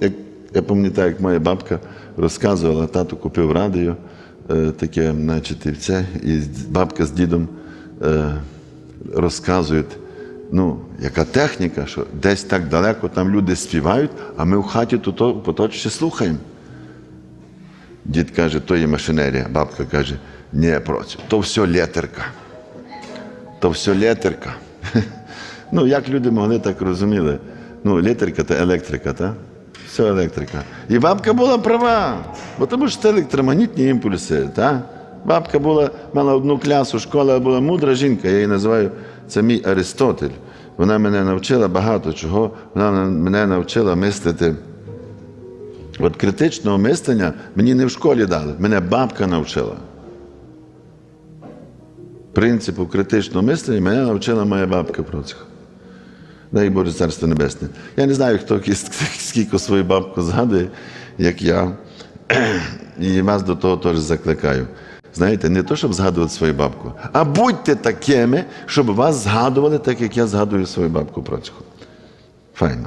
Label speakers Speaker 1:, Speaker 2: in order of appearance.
Speaker 1: Як, я пам'ятаю, як моя бабка розказувала, тато купив радіо, е, таке, значить, і це, і бабка з дідом е, розказують, ну, яка техніка, що десь так далеко там люди співають, а ми в хаті тут поточці слухаємо. Дід каже, то є машинерія. Бабка каже, ні, проти, то все літерка. То все літерка. Ну, як люди могли так розуміли? Ну, літерка це електрика, так? Все електрика. І бабка була права, бо тому що це електромагнітні імпульси. Та? Бабка була, мала одну класу, школа була мудра жінка, я її називаю, це мій Аристотель. Вона мене навчила багато чого, вона мене навчила мислити. От критичного мислення мені не в школі дали, мене бабка навчила. Принципу критичного мислення мене навчила моя бабка про це. Дай Боже Царство Небесне. Я не знаю, хто скільки свою бабку згадує, як я. І вас до того теж закликаю. Знаєте, не то, щоб згадувати свою бабку, а будьте такими, щоб вас згадували, так як я згадую свою бабку Процьку. Файно.